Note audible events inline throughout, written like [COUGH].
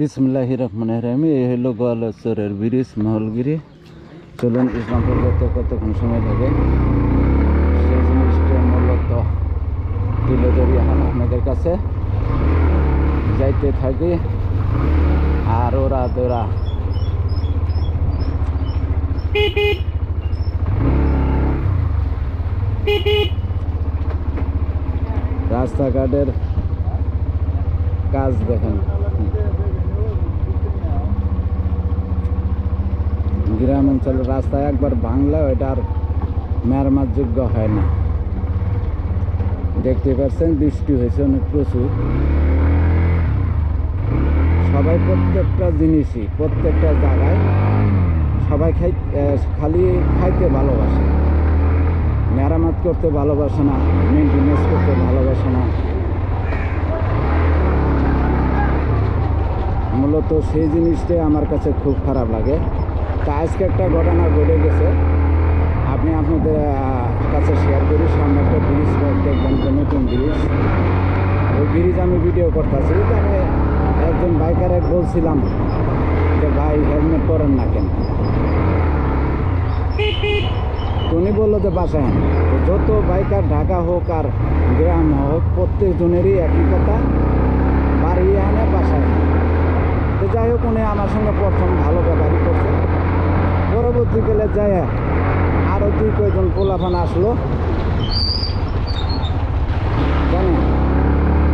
বিসমুল্লাহ রহমান রহমি। এই হলো গোয়ালচরের ব্রিজ, মহলগিরি। চলুন ইসলামপুর যেতে কতক্ষণ সময় লাগে? সেই জিনিসটা মূলত তুলে ধরি এখন আপনাদের কাছে। যাইতে থাকি আর ওরা তোরা রাস্তাঘাটের কাজ দেখেন। গ্রাম অঞ্চলের রাস্তা একবার ভাঙলে ওইটা আর মেরামতযোগ্য হয় না। দেখতে পাচ্ছেন, বৃষ্টি হয়েছে অনেক প্রচুর। সবাই প্রত্যেকটা জিনিসই, প্রত্যেকটা জায়গায় সবাই খাই খালি খাইতে ভালোবাসে। মেরামত করতে ভালোবাসে না মেনটেনেন্স করতে ভালোবাসে না। মূলত সেই জিনিসটাই আমার কাছে খুব খারাপ লাগে। তা আজকে একটা ঘটনা ঘটে গেছে। আপনি আপনাদের কাছে শেয়ার করি। সামনে একটা ব্রিজ দেখবেন যে নতুন ব্রিজ ওই ব্রিজ আমি ভিডিও করতেছি। আমি একজন বাইকারে বলছিলাম যে, ভাই হেলমেট পরেন না কেন? উনি বলল যে, বাসায়। তো যত বাইকার ঢাকা হোক আর গ্রাম হোক প্রত্যেকজনেরই একই কথা বাড়ি আনে, বাসায়। তো যাই হোক, উনি আমার সঙ্গে প্রথম ভালো পরবর্তীকালে যায় আরও দুই কয়জন পোলাফান আসলো।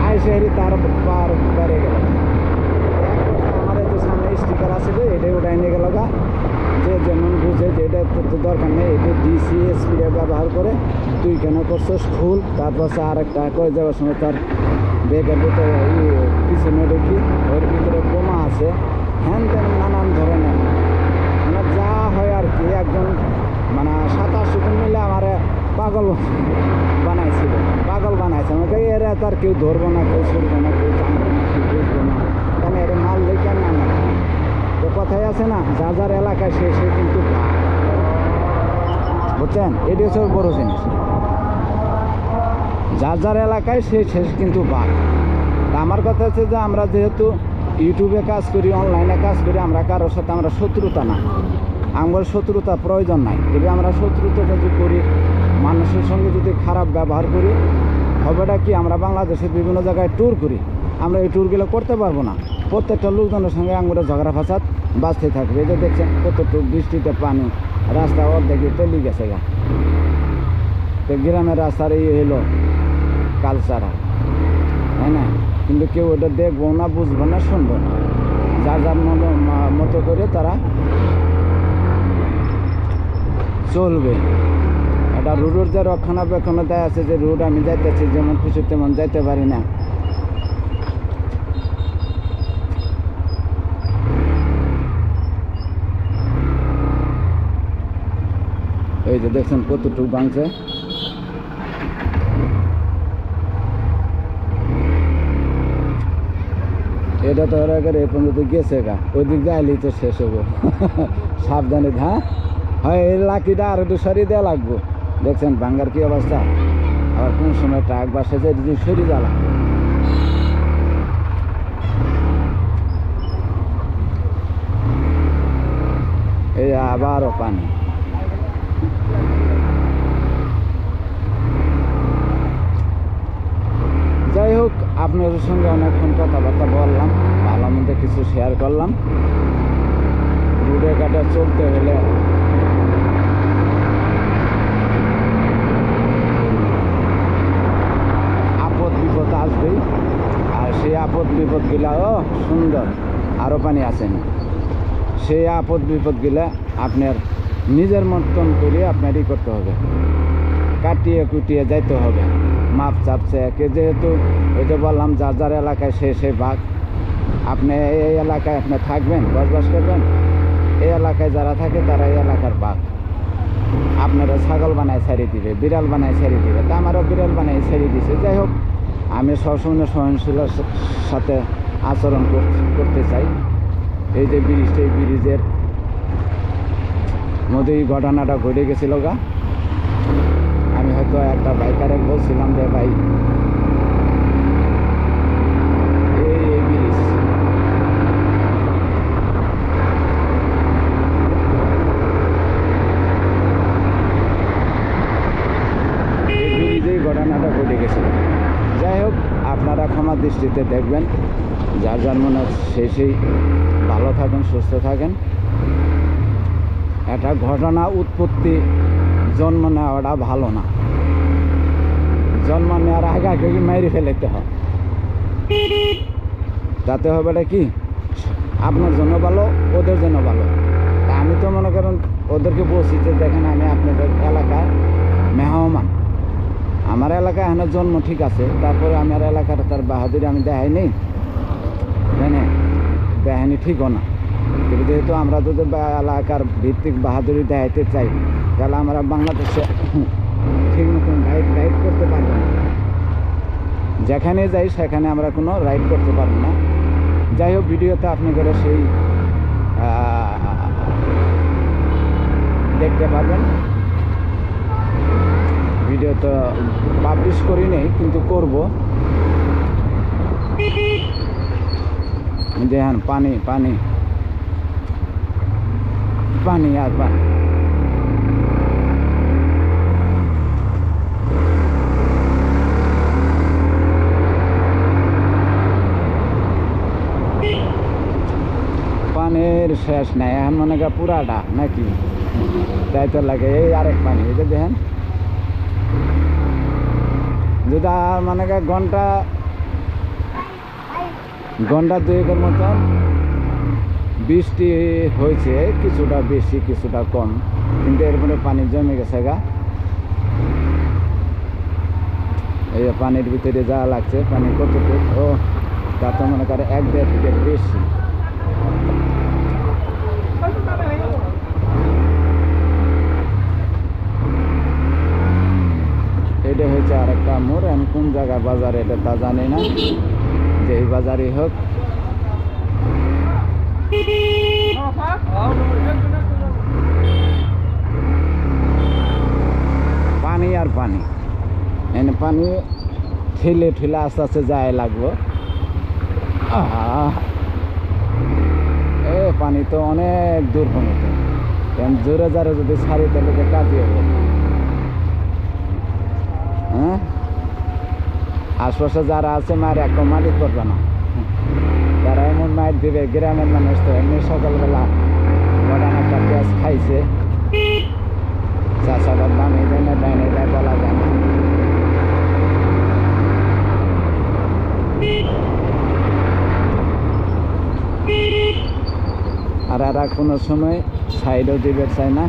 আইসেরি তার পার বেড়ে গেল। আমার সামনে স্টিকার আছে যে এটাই ওটাই নিয়ে গেল যে যেমন বুঝে যে এটা তো দরকার নেই, এটা ডিসি স্প্রে ব্যবহার করে তুই কেন করছিস ফুল তারপর আর একটা কয়ে যাওয়ার সময় তার ব্যাগের ভিতরে পিছনে দেখি, ওর ভিতরে বোমা আছে। হ্যান তেন নানান ধরনের। হয় আর কি, একজন মানে সাতাশ জন মিলে আমার পাগল বানাইছিল, পাগল বানাইছে। আমাকে এরা তার কেউ ধরবো না, কেউ ছুটবো না, কেউ জানব না, কেউ বুঝব না কারণ এর মাল দেখে না না? তো কথাই আছে না যা যার এলাকায় সে সে কিন্তু। বুঝছেন? এটি হচ্ছে বড় জিনিস। যার যার এলাকায় সে শেষ কিন্তু বাঘ আমার কথা হচ্ছে যে আমরা যেহেতু ইউটিউবে কাজ করি, অনলাইনে কাজ করি, আমরা কারোর সাথে আমরা শত্রুতা না। আমার শত্রুতা প্রয়োজন নাই। যদি আমরা শত্রুতা যদি করি, মানুষের সঙ্গে যদি খারাপ ব্যবহার করি, হবেটা কি? আমরা বাংলাদেশের বিভিন্ন জায়গায় ট্যুর করি। আমরা এই ট্যুরগুলো করতে পারব না। প্রত্যেকটা লোকজনের সঙ্গে আমরা ঝগড়া ফাসাদ বাঁচতে থাকবে। এই যে দেখছেন, কতটুকু বৃষ্টিতে পানি, রাস্তা অর্ধেকে তলি গেছে গা। তো গ্রামের রাস্তার এই হলো কালচার তাই না? কিন্তু কেউ ওটা দেখব না, বুঝব না, শুনব না। যার যার মতো করে তারা চলবে। এটা রুডের যে রক্ষণাবেক্ষণ দেয় আছে, যে রুট আমি যাইতেছি, যেমন খুশি তেমন যাইতে পারি না। এই যে দেখছেন কতটুকু বাংছে এটা তো আগে এই পর্যন্ত গেছে গা। ওই দিক যাইলেই তো শেষ হব। [LAUGHS] সাবধানে হ্যাঁ? হয়, এই লাকিটা আর একটু সরিয়ে দেওয়া লাগবো। দেখছেন ভাঙ্গার কি অবস্থা? আবার কোন সময় ট্রাক বাসে যে যদি সরিয়ে দেওয়া লাগবে? এই আবারও পানি। যাই হোক, আপনাদের সঙ্গে অনেকক্ষণ কথাবার্তা বললাম, ভালো মন্দ কিছু শেয়ার করলাম। রুডে ঘাটে চলতে হলে আপদ বিপদ আসবেই আর আপদ ও, সুন্দর। আরও পানি আছে। না সেই আপদ বিপদগুলা আপনার নিজের মতন করে আপনার ই করতে হবে। কাটিয়ে কুটিয়ে যাইতে হবে। মাপ চাপছে একে যেহেতু ওই যে বললাম, যার যার এলাকায় সে সে ভাগ আপনি এই এলাকায় আপনি থাকবেন, বসবাস করবেন। এই এলাকায় যারা থাকে তারা এই এলাকার ভাগ আপনারা ছাগল বানায় ছেড়ে দিবে, বিড়াল বানায় ছেড়ে দিবে। তা আমারও বিড়াল বানায় ছেড়ে দিছে। যাই হোক আমি সবসময় সহনশীলার সাথে আচরণ করতে চাই। এই যে ব্রিজ এই ব্রিজের মধ্যে এই ঘটনাটা ঘটে গেছিল গা। আমি হয়তো একটা বাইকারে বলছিলাম যে, ভাই ঘটনাটা ঘটে গেছিল। এই ব্রিজ দৃষ্টিতে দেখবেন। যার যার মনে সেই সেই ভালো থাকেন, সুস্থ থাকেন। একটা ঘটনা উৎপত্তি, জন্ম নেওয়াটা ভালো না। জন্ম নেওয়ার আগে আগে মেরে ফেলেতে হয়? তাতে হবে এটা কি? আপনার জন্য ভালো, ওদের জন্য ভালো। আমি তো মনে করেন, ওদেরকে বলছি যে দেখেন, আমি আপনাদের এলাকায় মেহমান। আমার এলাকায় এখানে জন্ম ঠিক আছে, তারপরে আমার এলাকার তার বাহাদুরি আমি দেখাই নেই তাই না দেখানি ঠিকও না। কিন্তু যেহেতু আমরা যদি এলাকার ভিত্তিক বাহাদুরি দেখাইতে চাই, তাহলে আমরা বাংলাদেশে ঠিক মতন রাইড রাইড করতে পারব না। যেখানে যাই সেখানে আমরা কোনো রাইড করতে পারব না। যাই হোক, ভিডিওতে আপনাদের সেই দেখতে পারবেন। ভিডিও তো পাবলিশ করি নেই, কিন্তু করব। দেখেন, পানি পানি। পানি আর পানি। পানির শেষ নাই, এখন মনে কর পুরাটা নাকি? তাই তো লাগে, এই আরেক পানি, এই যে দেখেন। আর মনে ঘণ্টা ঘণ্টা দুয়েকের মতন বৃষ্টি হয়েছে, কিছুটা বেশি, কিছুটা কম, কিন্তু এর মধ্যে পানি জমে গেছে গা। এই পানির ভিতরে যা লাগছে, পানি কতটুকু? ও, তা তো মনে করে এক দেড় ফিটের বেশি এটা হচ্ছে আর একটা মোড় এখন কোন জায়গা বাজার, এটা তা জানি না। যে এই বাজারই হোক। পানি আর পানি। এনে পানি ঠেলে ঠেলে আস্তে আস্তে যায় লাগবো। এ, পানি তো অনেক দূর পর্যন্ত কারণ জোরে জোরে যদি ছাড়ি তাহলে কাজই হবে। হ্যাঁ? আশপাশে যারা আছে, মায়ের একটা মালিক করবে না। তারা এমন মায়ের দিবে, গ্রামের মানুষ তো এমনি সকালবেলা ঘটনা একটা পেঁয়াজ খাইছে। চাষাটার দাম এই জন্য ডাইনে যায়, বলা যায় না। আর এরা কোনো সময় সাইডও দিবে চায় না।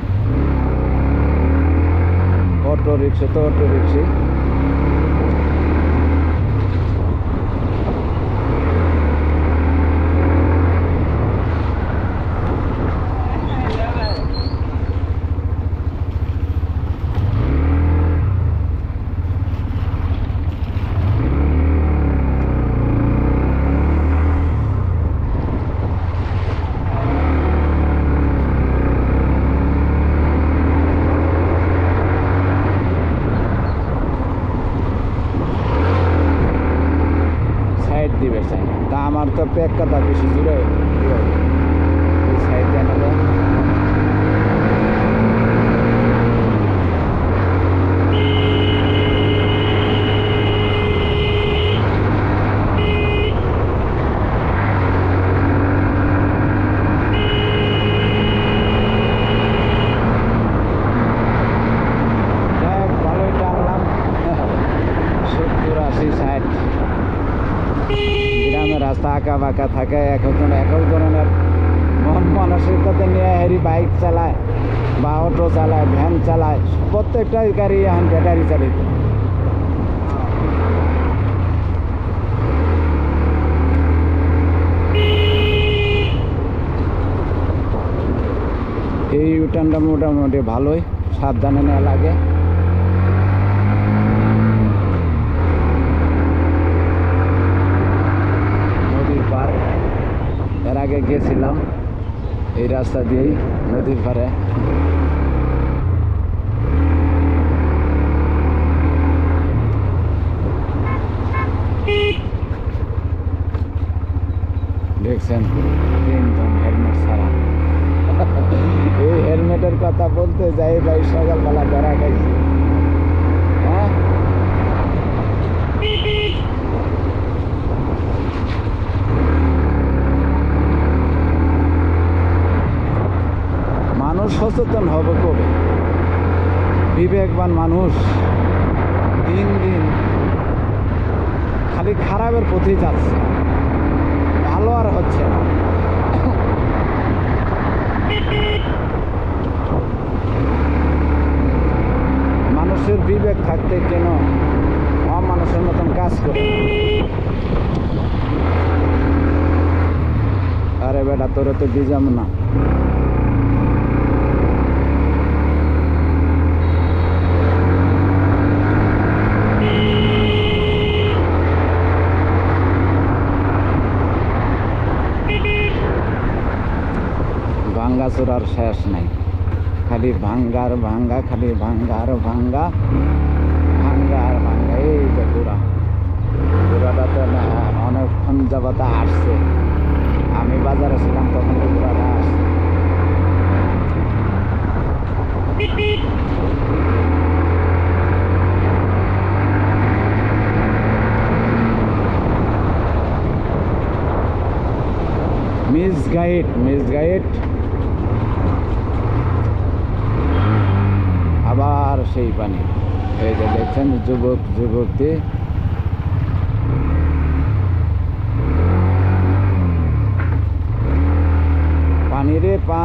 অটো রিক্সা তো অটো রিক্সা। তা আমার তো পেক রাস্তা আঁকা বাঁকা থাকে এক একজন এক এক ধরনের মন মানসিকতা নিয়ে হেরি বাইক চালায়, বা অটো চালায়, ভ্যান চালায় প্রত্যেকটা গাড়ি এখন ব্যাটারি চালিত। এই ইউটার্নটা মোটামুটি ভালোই, সাবধানে নেওয়া লাগে নদীর পার আগে গেছিলাম এই রাস্তা দিয়েই, নদীর পারে দেখছেন হেলমেট ছাড়া। এই হেলমেটের কথা বলতে যাই ভাই, সকালবেলা ধরা খাইছি। হ্যাঁ? সচেতন হবে কবে? বিবেকবান মানুষ দিন দিন খালি খারাপের পথেই যাচ্ছে। ভালো আর হচ্ছে না। মানুষের বিবেক থাকতে কেন অমানুষের মতন কাজ করে? আরে বেটা, তোরে তো দিজাম না। ভাঙ্গা চূড়ার শেষ নাই। খালি ভাঙ্গার ভাঙ্গা, খালি ভাঙ্গার ভাঙ্গা ভাঙ্গা আর ভাঙ্গা। এই যে ঘোড়া ঘোড়াটা তো না, অনেকক্ষণ যাবত আসছে। আমি বাজারে ছিলাম, তখন ঘোড়াটা আসছে। মিস গাইড মিস গাইড আবার সেই পানি এই যে দেখছেন যুবক যুবতী। পানিরে পা